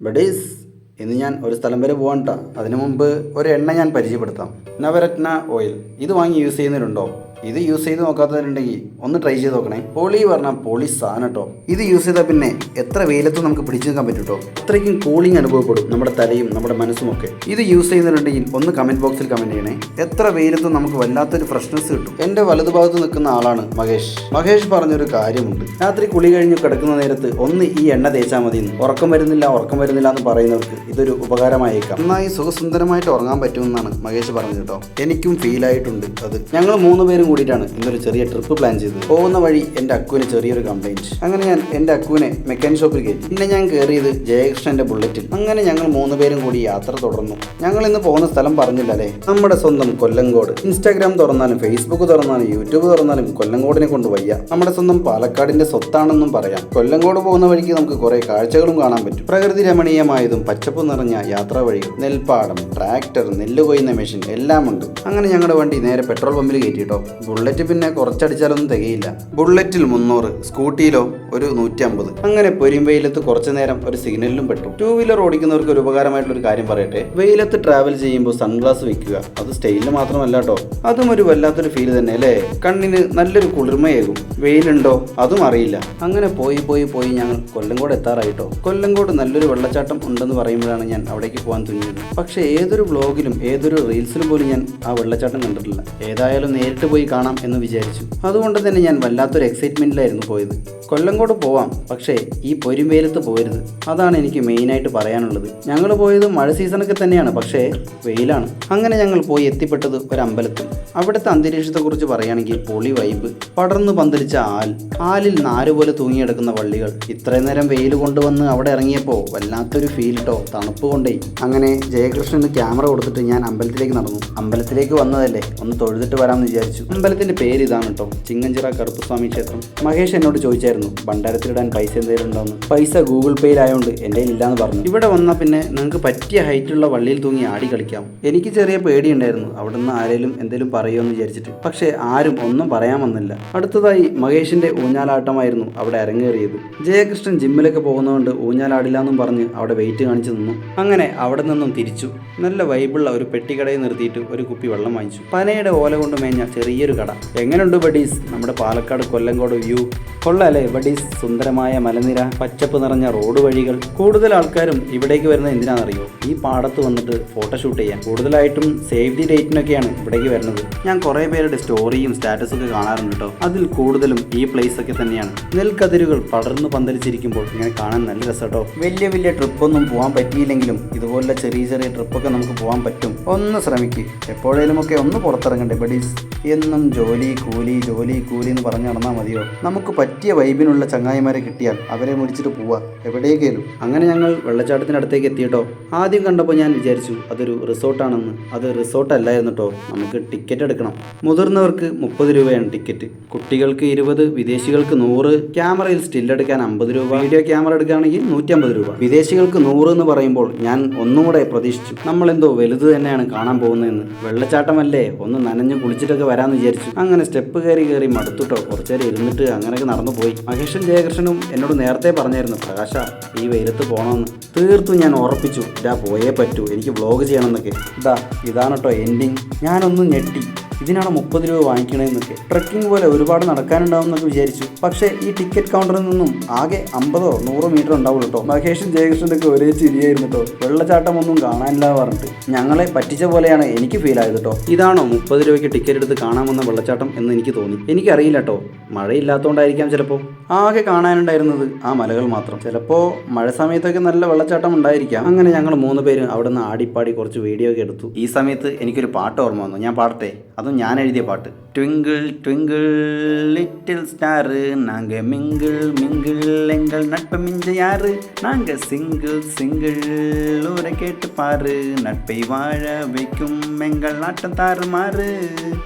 Buddies ഇന്ന് ഞാൻ ഒരു സ്ഥലം വരെ പോകണ്ട അതിനു മുമ്പ് ഒരു എണ്ണ ഞാൻ പരിചയപ്പെടുത്താം. നവരത്ന ഓയിൽ ഇത് വാങ്ങി യൂസ് ചെയ്യുന്നവരുണ്ടോ? ഇത് യൂസ് ചെയ്ത് നോക്കാത്തവരുണ്ടെങ്കിൽ ഒന്ന് ട്രൈ ചെയ്ത് നോക്കണേ. പോളി പറഞ്ഞാൽ പോളി സാധനം കേട്ടോ ഇത് യൂസ് ചെയ്താൽ പിന്നെ എത്ര വെയിലത്ത് നമുക്ക് പിടിച്ചു നിൽക്കാൻ പറ്റും കേട്ടോ അത്രയ്ക്കും കൂളിംഗ് അനുഭവപ്പെടും നമ്മുടെ തലയും നമ്മുടെ മനസ്സും ഒക്കെ. ഇത് യൂസ് ചെയ്യുന്നുണ്ടെങ്കിൽ ഒന്ന് കമന്റ് ബോക്സിൽ കമന്റ് ചെയ്യണേ. എത്ര വെയിലത്തും നമുക്ക് വല്ലാത്തൊരു ഫ്രഷ്നെസ് കിട്ടും. എന്റെ വലതുഭാഗത്ത് നിൽക്കുന്ന ആളാണ് മഹേഷ്. മഹേഷ് പറഞ്ഞൊരു കാര്യമുണ്ട്. രാത്രി കുളി കഴിഞ്ഞ് കിടക്കുന്ന നേരത്ത് ഒന്ന് ഈ എണ്ണ തേച്ചാൽ മതി ഉറക്കം വരുന്നില്ല ഉറക്കം വരുന്നില്ല എന്ന് പറയുന്നവർക്ക് ഇതൊരു ഉപകാരമായേക്കാം. നന്നായി സുഖസുന്ദരമായിട്ട് ഉറങ്ങാൻ പറ്റുമെന്നാണ് മഹേഷ് പറഞ്ഞത് കേട്ടോ എനിക്കും ഫീൽ ആയിട്ടുണ്ട് അത്. ഞങ്ങൾ മൂന്ന് പേരും കൂടിയിട്ടാണ് ഇന്നൊരു ചെറിയ ട്രിപ്പ് പ്ലാൻ ചെയ്തത്. പോകുന്ന വഴി എന്റെ അക്കുവിന് ചെറിയൊരു കംപ്ലൈന്റ് അങ്ങനെ ഞാൻ എന്റെ അക്കുവിനെ മെക്കാനിക് ഷോപ്പിൽ കയറ്റി. പിന്നെ ഞാൻ കയറിയത് ജയകൃഷ്ണന്റെ ബുള്ളറ്റിൽ അങ്ങനെ ഞങ്ങൾ മൂന്ന് പേരും കൂടി യാത്ര തുടർന്നു. ഞങ്ങൾ ഇന്ന് പോകുന്ന സ്ഥലം പറഞ്ഞില്ല അല്ലേ നമ്മുടെ സ്വന്തം കൊല്ലങ്കോട്. ഇൻസ്റ്റാഗ്രാം തുറന്നാലും ഫേസ്ബുക്ക് തുറന്നാലും യൂട്യൂബ് തുറന്നാലും കൊല്ലങ്കോടിനെ കൊണ്ട് വയ്യ. നമ്മുടെ സ്വന്തം പാലക്കാടിന്റെ സ്വത്താണെന്നും പറയാം. കൊല്ലങ്കോട് പോകുന്ന വഴിക്ക് നമുക്ക് കുറെ കാഴ്ചകളും കാണാൻ പറ്റും. പ്രകൃതി രമണീയമായതും പച്ചപ്പ് നിറഞ്ഞ യാത്രാ വഴികൾ നെൽപ്പാടം ട്രാക്ടർ നെല്ല് കൊയ്യുന്ന മെഷീൻ എല്ലാം ഉണ്ട് അങ്ങനെ ഞങ്ങളുടെ വണ്ടി നേരെ പെട്രോൾ പമ്പിൽ കയറ്റിട്ടോ ബുള്ളറ്റ് പിന്നെ കുറച്ചടിച്ചാലൊന്നും തികയില്ല. ബുള്ളറ്റിൽ മുന്നൂറ് സ്കൂട്ടിയിലോ ഒരു നൂറ്റി അമ്പത് അങ്ങനെ പൊരിയും വെയിലത്ത് കുറച്ചു നേരം ഒരു സിഗ്നലിലും പെട്ടു. ടൂ വീലർ ഓടിക്കുന്നവർക്ക് ഒരു ഉപകാരമായിട്ടുള്ള ഒരു കാര്യം പറയട്ടെ. വെയിലത്ത് ട്രാവൽ ചെയ്യുമ്പോൾ സൺഗ്ലാസ് വെക്കുക. അത് സ്റ്റൈലിൽ മാത്രമല്ല കേട്ടോ അതും ഒരു വല്ലാത്തൊരു ഫീൽ തന്നെ അല്ലേ? കണ്ണിന് നല്ലൊരു കുളിർമയേകും. വെയിലുണ്ടോ? അതും അറിയില്ല. അങ്ങനെ പോയി പോയി പോയി ഞങ്ങൾ കൊല്ലംകോട് എത്താറായിട്ടോ കൊല്ലംകോട് നല്ലൊരു വെള്ളച്ചാട്ടം ഉണ്ടെന്ന് പറയുമ്പോഴാണ് ഞാൻ അവിടേക്ക് പോകാൻ തുനിയത് പക്ഷേ ഏതൊരു ബ്ലോഗിലും ഏതൊരു റീൽസിലും പോലും ഞാൻ ആ വെള്ളച്ചാട്ടം കണ്ടിട്ടില്ല. ഏതായാലും നേരിട്ട് പോയി കാണാം എന്ന് വിചാരിച്ചു. അതുകൊണ്ട് തന്നെ ഞാൻ വല്ലാത്തൊരു എക്സൈറ്റ്മെന്റിലായിരുന്നു പോയത്. കൊല്ലങ്കോട് പോവാം. പക്ഷേ ഈ പൊരിമേലത്ത് പോരുത്. അതാണ് എനിക്ക് മെയിനായിട്ട് പറയാനുള്ളത്. ഞങ്ങൾ പോയത് മഴ സീസണൊക്കെ തന്നെയാണ് പക്ഷേ വെയിലാണ്. അങ്ങനെ ഞങ്ങൾ പോയി എത്തിപ്പെട്ടത് ഒരു അമ്പലത്തിൽ അവിടുത്തെ അന്തരീക്ഷത്തെക്കുറിച്ച് പറയുകയാണെങ്കിൽ പൊളി വൈബ്. പടർന്നു പന്തലിച്ച ആൽ. ആലിൽ നാല് പോലെ തൂങ്ങിയെടുക്കുന്ന വള്ളികൾ. ഇത്രയും നേരം വെയിൽ കൊണ്ടുവന്ന് അവിടെ ഇറങ്ങിയപ്പോൾ വല്ലാത്തൊരു ഫീൽ കേട്ടോ തണുപ്പ് കൊണ്ടേ. അങ്ങനെ ജയകൃഷ്ണന് ക്യാമറ കൊടുത്തിട്ട് ഞാൻ അമ്പലത്തിലേക്ക് നടന്നു. അമ്പലത്തിലേക്ക് വന്നതല്ലേ? ഒന്ന് തൊഴുതിട്ട് വരാമെന്ന് വിചാരിച്ചു. അമ്പലത്തിന്റെ പേര് ഇതാണ് കേട്ടോ ചിങ്ങഞ്ചിറ കറുപ്പസ്വാമി ക്ഷേത്രം. മഹേഷ് എന്നോട് ചോദിച്ചായിരുന്നു ഭണ്ഡാരത്തിലിടാൻ പൈസ എന്തെങ്കിലും ഉണ്ടോന്ന് പൈസ ഗൂഗിൾ പേയിലായോണ്ട് എന്റെ ഇല്ലാന്ന് പറഞ്ഞു. ഇവിടെ വന്നാൽ പിന്നെ നിങ്ങൾക്ക് പറ്റിയ ഹൈറ്റുള്ള വള്ളിയിൽ തൂങ്ങി ആടി കളിക്കാം. എനിക്ക് ചെറിയ പേടിയുണ്ടായിരുന്നു അവിടുന്ന് ആരെങ്കിലും എന്തെങ്കിലും പറയുമെന്ന് വിചാരിച്ചിട്ട്. പക്ഷേ ആരും ഒന്നും പറയാൻ വന്നില്ല. അടുത്തതായി മഹേഷിന്റെ ഊഞ്ഞാലാട്ടമായിരുന്നു അവിടെ അരങ്ങേറിയത്. ജയകൃഷ്ണൻ ജിമ്മിലൊക്കെ പോകുന്നതുകൊണ്ട് ഊഞ്ഞാലാടില്ല എന്നും പറഞ്ഞ് അവിടെ വെയിറ്റ് കാണിച്ചു നിന്നു. അങ്ങനെ അവിടെ നിന്നും തിരിച്ചു. നല്ല വൈബുള്ള ഒരു പെട്ടിക്കടയിൽ നിർത്തിയിട്ട് ഒരു കുപ്പി വെള്ളം വാങ്ങിച്ചു. പനയുടെ ഓല കൊണ്ട് മേഞ്ഞ ചെറിയൊരു കട. എങ്ങനെയുണ്ട് ബഡീസ് നമ്മുടെ പാലക്കാട് കൊല്ലങ്കോട് വ്യൂ കൊള്ളാലേ ബഡീസ് സുന്ദരമായ മലനിര പച്ചപ്പ് നിറഞ്ഞ റോഡ് വഴികൾ. കൂടുതൽ ആൾക്കാരും ഇവിടേക്ക് വരുന്നത് എന്തിനാണെന്നറിയോ? ഈ പാടത്ത് വന്നിട്ട് ഫോട്ടോഷൂട്ട് ചെയ്യാൻ. കൂടുതലായിട്ടും സേഫ്റ്റി ഡേറ്റിനൊക്കെയാണ് ഇവിടേക്ക് വരുന്നത്. ഞാൻ കുറേ പേരുടെ സ്റ്റോറിയും സ്റ്റാറ്റസും ഒക്കെ കാണാറുണ്ട് കേട്ടോ. അതിൽ കൂടുതലും ഈ പ്ലേസ് ഒക്കെ തന്നെയാണ്. നെൽക്കതിരുകൾ പടർന്നു പന്തലിച്ചിരിക്കുമ്പോൾ ഇങ്ങനെ കാണാൻ നല്ല രസം കേട്ടോ വലിയ വലിയ ട്രിപ്പൊന്നും പോകാൻ പറ്റിയില്ലെങ്കിലും ഇതുപോലുള്ള ചെറിയ ചെറിയ ട്രിപ്പൊക്കെ നമുക്ക് പോകാൻ പറ്റും. ഒന്ന് ശ്രമിക്കും. എപ്പോഴേലും ഒക്കെ ഒന്ന് പുറത്തിറങ്ങണ്ടേ ബഡീസ് എന്നും ജോലി കൂലി ജോലി കൂലി എന്ന് പറഞ്ഞു നടന്നാൽ മതിയോ? നമുക്ക് പറ്റിയ വൈബിനുള്ള ചങ്ങായിമാരെ കിട്ടിയാൽ അവരെ മുടിച്ചിട്ട് പോവാ. എവിടേക്കേലും. അങ്ങനെ ഞങ്ങൾ വെള്ളച്ചാട്ടത്തിനടുത്തേക്ക് എത്തിയിട്ടോ. ആദ്യം കണ്ടപ്പോൾ ഞാൻ വിചാരിച്ചു അതൊരു റിസോർട്ടാണെന്ന്. അത് റിസോർട്ട് അല്ലായിരുന്നു കേട്ടോ നമുക്ക് ടിക്കറ്റ് എടുക്കണം. മുതിർന്നവർക്ക് മുപ്പത് രൂപയാണ് ടിക്കറ്റ്. കുട്ടികൾക്ക് ഇരുപത് വിദേശികൾക്ക് നൂറ്. ക്യാമറയിൽ സ്റ്റിൽ എടുക്കാൻ അമ്പത് രൂപ. വീഡിയോ ക്യാമറ എടുക്കുകയാണെങ്കിൽ നൂറ്റമ്പത് രൂപ. വിദേശികൾക്ക് നൂറ് എന്ന് പറയുമ്പോൾ ഞാൻ ഒന്നും കൂടെ നമ്മൾ എന്തോ വലുത് തന്നെയാണ് കാണാൻ പോകുന്നതെന്ന്. വെള്ളച്ചാട്ടമല്ലേ? ഒന്ന് നനഞ്ഞ് കുളിച്ചിട്ടൊക്കെ വരാമെന്ന് വിചാരിച്ചു. അങ്ങനെ സ്റ്റെപ്പ് കയറി കയറി മടുത്തുട്ടോ കുറച്ചേരം ഇരുന്നിട്ട് അങ്ങനെയൊക്കെ നടന്നു പോയി മഹേഷൻ ജയകൃഷ്ണനും എന്നോട് നേരത്തെ പറഞ്ഞായിരുന്നു പ്രകാശ ഈ വെയിലത്ത് പോകണമെന്ന് തീർത്തും ഞാൻ ഉറപ്പിച്ചു ഇതാ പോയേ പറ്റൂ എനിക്ക് വ്ലോഗ് ചെയ്യണമെന്നൊക്കെ. ഇതാ ഇതാണ് കേട്ടോ എൻഡിങ് ഞാനൊന്ന് ഞെട്ടി ഇതിനാണ് മുപ്പത് രൂപ വാങ്ങിക്കണമെന്നൊക്കെ ട്രക്കിംഗ് പോലെ ഒരുപാട് നടക്കാനുണ്ടാവും എന്നൊക്കെ വിചാരിച്ചു പക്ഷേ ഈ ടിക്കറ്റ് കൗണ്ടറിൽ നിന്നും ആകെ അമ്പതോ നൂറോ മീറ്റർ ഉണ്ടാവുള്ളൂ കേട്ടോ മഹേഷും ജയകൃഷ്ണന്റെ ഒക്കെ ഒരേ ചിരിയായിരുന്നു കേട്ടോ വെള്ളച്ചാട്ടം ഒന്നും കാണാനില്ല പറഞ്ഞിട്ട്. ഞങ്ങളെ പറ്റിച്ച പോലെയാണ് എനിക്ക് ഫീൽ ആയത് കേട്ടോ ഇതാണോ മുപ്പത് രൂപയ്ക്ക് ടിക്കറ്റ് എടുത്ത് കാണാമെന്ന വെള്ളച്ചാട്ടം എന്ന് എനിക്ക് തോന്നി. എനിക്കറിയില്ല കേട്ടോ മഴയില്ലാത്തതുകൊണ്ടായിരിക്കാം ചിലപ്പോൾ ആകെ കാണാനുണ്ടായിരുന്നത് ആ മലകൾ മാത്രം. ചിലപ്പോൾ മഴ സമയത്തൊക്കെ നല്ല വെള്ളച്ചാട്ടം ഉണ്ടായിരിക്കാം. അങ്ങനെ ഞങ്ങൾ മൂന്ന് പേര് അവിടെ നിന്ന് ആടിപ്പാടി കുറച്ച് വീഡിയോ ഒക്കെ എടുത്തു. ഈ സമയത്ത് എനിക്കൊരു പാട്ട് ഓർമ്മ വന്നു. ഞാൻ പാടട്ടെ? അതും ഞാൻ എഴുതിയ പാട്ട്. ട്വിങ്കിൾ ട്വിങ്കിൾ ലിറ്റിൽ സ്റ്റാർ നാങ്ക മിങ്കിൾ മിങ്കിൾ എങ്കൾ നട്പ മിഞ്ചയാറ് നാങ്ക സിംഗിൾ സിംഗിൾ ഊരെ കേട്ട് പാറ് നട്പൈ വാഴ വയ്ക്കും എങ്കൾ നാട്ടം താറുമാറ്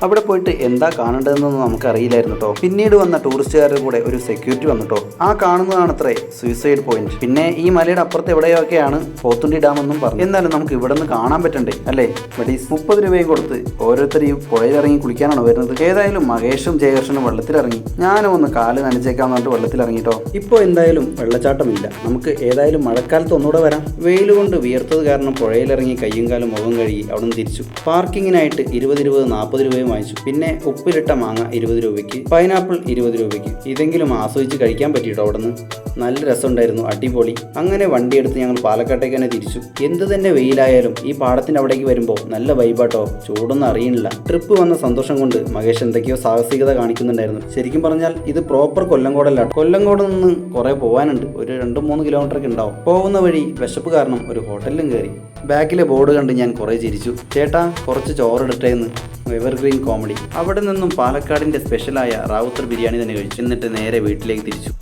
അവിടെ പോയിട്ട് എന്താ കാണേണ്ടതെന്നൊന്നും നമുക്കറിയില്ലായിരുന്നു കേട്ടോ പിന്നീട് വന്ന ടൂറിസ്റ്റുകാരുടെ കൂടെ ഒരു സെക്യൂരിറ്റി സെക്യൂരിറ്റി വന്നിട്ടോ. ആ കാണുന്നതാണ് അത്രേ സൂയിസൈഡ് പോയിന്റ് പിന്നെ ഈ മലയുടെ അപ്പുറത്ത് എവിടെയൊക്കെയാണ് പോത്തുണ്ടി ഡാം എന്നും പറഞ്ഞു എന്നാലും നമുക്ക് ഇവിടെ നിന്ന് കാണാൻ പറ്റണ്ടേ അല്ലേ? ബഡീസ് മുപ്പത് രൂപയും കൊടുത്ത് ഓരോരുത്തരെയും പുഴയിലിറങ്ങി കുളിക്കാനാണ് വരുന്നത്. ഏതായാലും മഹേഷും ജയകൃഷ്ണനും വെള്ളത്തിലിറങ്ങി. ഞാനും ഒന്ന് കാൽ നനച്ചേക്കാന്ന് പറഞ്ഞിട്ട് വെള്ളത്തിലിറങ്ങിട്ടോ. ഇപ്പോൾ എന്തായാലും വെള്ളച്ചാട്ടമില്ല. നമുക്ക് ഏതായാലും മഴക്കാലത്ത് ഒന്നുകൂടെ വരാം. വെയിൽ കൊണ്ട് വിയർത്തത് കാരണം പുഴയിലിറങ്ങി കയ്യും കാലും മുഖം കഴുകി അവിടെ നിന്ന് തിരിച്ചു. പാർക്കിങ്ങിനായിട്ട് ഇരുപത് ഇരുപത് നാൽപ്പത് രൂപയും വാങ്ങിച്ചു. പിന്നെ ഉപ്പിലിട്ട മാങ്ങ ഇരുപത് രൂപയ്ക്ക് പൈനാപ്പിൾ ഇരുപത് രൂപയ്ക്ക്. ഇതെങ്കിലും ആസ്വദിച്ച് കഴിക്കാൻ പറ്റിയിട്ടോ അവിടെ നിന്ന് നല്ല രസമുണ്ടായിരുന്നു അടിപൊളി. അങ്ങനെ വണ്ടി എടുത്ത് ഞങ്ങൾ പാലക്കാട്ടേക്ക് തന്നെ തിരിച്ചു. എന്ത് തന്നെ വെയിലായാലും ഈ പാടത്തിന്റെ അവിടേക്ക് വരുമ്പോൾ നല്ല വൈബാട്ടോ ചൂടൊന്നും അറിയണില്ല ട്രിപ്പ് വന്ന സന്തോഷം കൊണ്ട് മഹേഷ് എന്തൊക്കെയോ സാഹസികത കാണിക്കുന്നുണ്ടായിരുന്നു. ശരിക്കും പറഞ്ഞാൽ ഇത് പ്രോപ്പർ കൊല്ലങ്കോടല്ല കൊല്ലങ്കോട് നിന്ന് കുറേ പോകാനുണ്ട് ഒരു രണ്ട് മൂന്ന് കിലോമീറ്റർ ഉണ്ടാവും. പോകുന്ന വഴി വിശപ്പ് കാരണം ഒരു ഹോട്ടലിലും കയറി. ബാക്കിലെ ബോർഡ് കണ്ട് ഞാൻ കുറേ ചിരിച്ചു. ചേട്ടാ കുറച്ച് ചോറെടുത്തേന്ന് എവർഗ്രീൻ കോമഡി. അവിടെ നിന്നും പാലക്കാടിന്റെ സ്പെഷ്യലായ റാവുത്തർ ബിരിയാണി തന്നെ കഴിച്ചു. എന്നിട്ട് നേരെ വീട്ടിലേക്ക് തിരിച്ചു.